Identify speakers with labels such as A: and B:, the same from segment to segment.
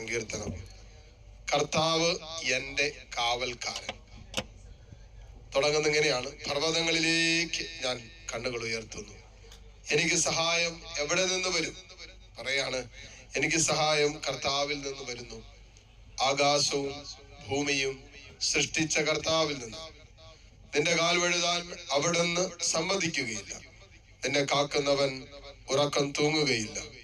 A: സങ്കീർത്തനം. കർത്താവ് എന്റെ കാവൽക്കാരൻ. തുടങ്ങുന്ന ഇങ്ങനെയാണ്. പർവതങ്ങളിലേക്ക് ഞാൻ കണ്ണുകൾ ഉയർത്തുന്നു. എനിക്ക് സഹായം എവിടെ നിന്ന് വരും? പറയാണ്. എനിക്ക് സഹായം കർത്താവിൽ നിന്ന് വരുന്നു. ആകാശവും ഭൂമിയും സൃഷ്ടിച്ച കർത്താവിൽ നിന്ന്. നിന്റെ കാൽ വഴുതാൻ അവിടുന്ന് സമ്മതിക്കുകയില്ല. നിന്നെ കാക്കുന്നവൻ ഉറക്കം തൂങ്ങുകയില്ല.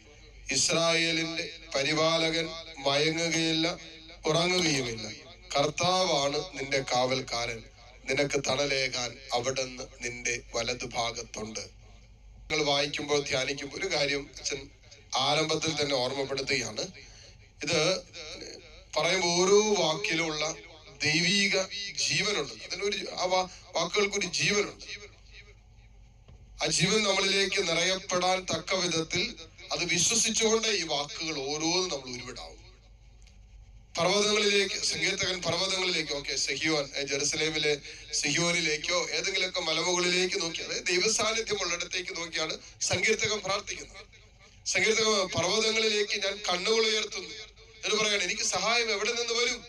A: ഇസ്രായേലിന്റെ പരിപാലകൻ മയങ്ങുകയില്ല ഉറങ്ങുകയുമില്ല. കർത്താവാണ് നിന്റെ കാവൽക്കാരൻ. നിനക്ക് തണലേകാൻ അവിടുന്ന് നിന്റെ വലതുഭാഗത്തുണ്ട്. നിങ്ങൾ വായിക്കുമ്പോൾ ധ്യാനിക്കുമ്പോൾ ഒരു കാര്യം അച്ഛൻ ആരംഭത്തിൽ തന്നെ ഓർമ്മപ്പെടുത്തുകയാണ്. ഇത് പറയുമ്പോൾ ഓരോ വാക്കിലുള്ള ദൈവീക ജീവനുണ്ട്. അതിനൊരു ആ വാക്കുകൾക്ക് വാക്കുകൾക്കൊരു ജീവനുണ്ട്. ആ ജീവൻ നമ്മളിലേക്ക് നിറയപ്പെടാൻ തക്ക വിധത്തിൽ അത് വിശ്വസിച്ചുകൊണ്ട് ഈ വാക്കുകൾ ഓരോന്നും നമ്മൾ ഉരുവിടാവും. പർവതങ്ങളിലേക്ക് സങ്കീർത്തകൻ പർവതങ്ങളിലേക്ക് ഓക്കെ സെഹിയോൻ ജെറുസലേമിലെ സിഹിയോനിലേക്കോ ഏതെങ്കിലുമൊക്കെ മലമുകളിലേക്ക് നോക്കി അതായത് ദൈവസാന്നിധ്യം ഉള്ളിടത്തേക്ക് നോക്കിയാണ് സങ്കീർത്തകൻ പ്രാർത്ഥിക്കുന്നത്. സങ്കീർത്തകൻ പർവതങ്ങളിലേക്ക് ഞാൻ കണ്ണുകൾ ഉയർത്തുന്നു. എന്ന് പറയാണ് എനിക്ക് സഹായം എവിടെ നിന്ന് വരും?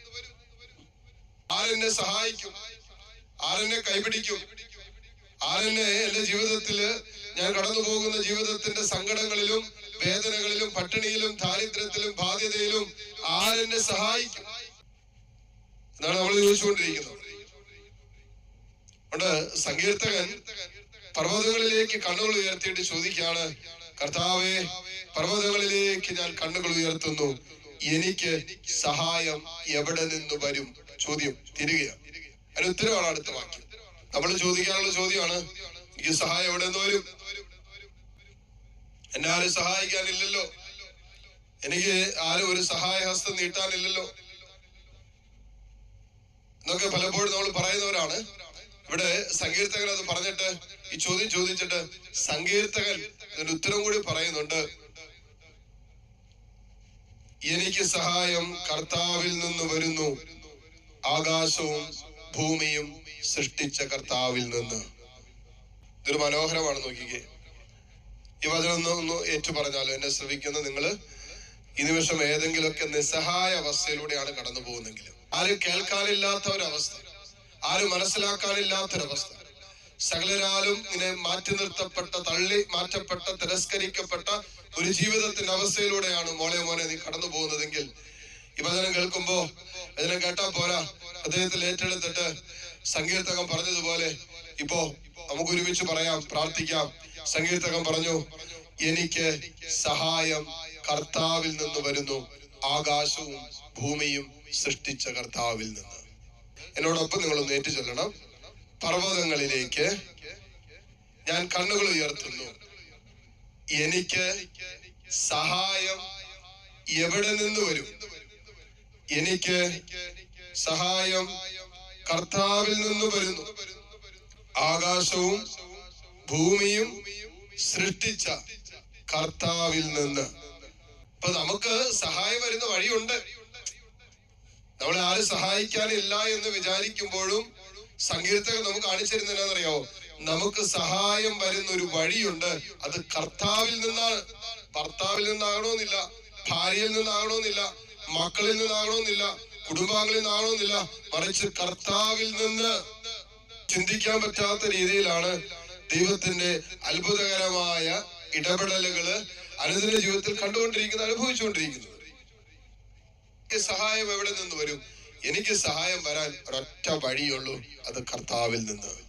A: ആരെന്നെ സഹായിക്കും? ആരെന്നെ കൈപിടിക്കും? ആരെന്നെ എന്റെ ജീവിതത്തിൽ ഞാൻ കടന്നു പോകുന്ന ജീവിതത്തിന്റെ സങ്കടങ്ങളിലും വേദനകളിലും പട്ടിണിയിലും ദാരിദ്ര്യത്തിലും ബാധ്യതയിലും ആരെന്നെ സഹായിക്കും? എന്നാണ് നമ്മൾ ചോദിച്ചുകൊണ്ടിരിക്കുന്നത്. അതുകൊണ്ട് സങ്കീർത്തകൻ പർവതങ്ങളിലേക്ക് കണ്ണുകൾ ഉയർത്തിയിട്ട് ചോദിക്കുകയാണ് കർത്താവെ പർവതങ്ങളിലേക്ക് ഞാൻ കണ്ണുകൾ ഉയർത്തുന്നു. എനിക്ക് സഹായം എവിടെ നിന്ന് വരും? ചോദ്യം തിരികെയാണ്. അതിന് ഉത്തരവാണ് അടുത്ത വാക്യം. നമ്മൾ ചോദിക്കാനുള്ള ചോദ്യമാണ് എനിക്ക് സഹായം എവിടെ നിന്ന് വരും? എന്നെ ആരും സഹായിക്കാനില്ലല്ലോ. എനിക്ക് ആരും ഒരു സഹായ ഹസ്തം നീട്ടാനില്ലല്ലോ. എന്നൊക്കെ പലപ്പോഴും നമ്മൾ പറയുന്നവരാണ്. ഇവിടെ സങ്കീർത്തകൻ അത് പറഞ്ഞിട്ട് ഈ ചോദ്യം ചോദിച്ചിട്ട് സങ്കീർത്തകൻ ഇതിന്റെ ഉത്തരം കൂടി പറയുന്നുണ്ട്. എനിക്ക് സഹായം കർത്താവിൽ നിന്ന് വരുന്നു. ആകാശവും ഭൂമിയും സൃഷ്ടിച്ച കർത്താവിൽ നിന്ന്. ഇതൊരു മനോഹരമാണ് നോക്കിക്കേ. ഈ വചനം ഒന്ന് ഏറ്റു പറഞ്ഞാലോ? എന്നെ ശ്രവിക്കുന്ന നിങ്ങൾ ഈ നിമിഷം ഏതെങ്കിലുമൊക്കെ നിസ്സഹായ അവസ്ഥയിലൂടെയാണ് കടന്നു പോകുന്നെങ്കിൽ ആരും കേൾക്കാനില്ലാത്ത ഒരവസ്ഥ ആരും മനസ്സിലാക്കാനില്ലാത്തൊരവസ്ഥ. സകലരാലും ഇങ്ങനെ മാറ്റി നിർത്തപ്പെട്ട തള്ളി മാറ്റപ്പെട്ട തിരസ്കരിക്കപ്പെട്ട ഒരു ജീവിതത്തിന്റെ അവസ്ഥയിലൂടെയാണ് മോളെ മോനെ നീ കടന്നു പോകുന്നതെങ്കിൽ. ഈ വചനം കേൾക്കുമ്പോ വചനം കേട്ടാ പോരാ. അദ്ദേഹത്തിൽ ഏറ്റെടുത്തിട്ട് സങ്കീർത്തകം പറഞ്ഞതുപോലെ ഇപ്പോ നമുക്ക് ഒരുമിച്ച് പറയാം പ്രാർത്ഥിക്കാം. സങ്കീർത്തകം പറഞ്ഞു എനിക്ക് സഹായം കർത്താവിൽ നിന്ന് വരുന്നു. ആകാശവും ഭൂമിയും സൃഷ്ടിച്ച കർത്താവിൽ നിന്ന്. എന്നോടൊപ്പം നിങ്ങൾ ഒന്ന് ഏറ്റു ചൊല്ലണം. പർവതങ്ങളിലേക്ക് ഞാൻ കണ്ണുകൾ ഉയർത്തുന്നു. എനിക്ക് സഹായം എവിടെ നിന്ന് വരും? എനിക്ക് സഹായം കർത്താവിൽ നിന്ന് വരുന്നു. ആകാശവും ഭൂമിയും സൃഷ്ടിച്ച കർത്താവിൽ നിന്ന്. അപ്പൊ നമുക്ക് സഹായം വരുന്ന വഴിയുണ്ട്. നമ്മളെ ആരും സഹായിക്കാനില്ല എന്ന് വിചാരിക്കുമ്പോഴും സങ്കീർത്തകൻ നമുക്ക് കാണിച്ചു തരുന്നറിയാവോ നമുക്ക് സഹായം വരുന്ന ഒരു വഴിയുണ്ട്. അത് കർത്താവിൽ നിന്നാണ്. ഭർത്താവിൽ നിന്നാകണമെന്നില്ല. ഭാര്യയിൽ നിന്നാകണമെന്നില്ല. മക്കളിൽ നിന്നാകണമെന്നില്ല. കുടുംബാംഗങ്ങളിൽ നിന്നാകണമെന്നില്ല. മറിച്ച് കർത്താവിൽ നിന്ന് ചിന്തിക്കാൻ പറ്റാത്ത രീതിയിലാണ് ദൈവത്തിന്റെ അത്ഭുതകരമായ ഇടപെടലുകൾ അനുദിന ജീവിതത്തിൽ കണ്ടുകൊണ്ടിരിക്കുന്നത് അനുഭവിച്ചുകൊണ്ടിരിക്കുന്നു. എനിക്ക് സഹായം എവിടെ നിന്ന് വരും? എനിക്ക് സഹായം വരാൻ ഒരൊറ്റ വഴിയുള്ളൂ അത് കർത്താവിൽ നിന്ന്.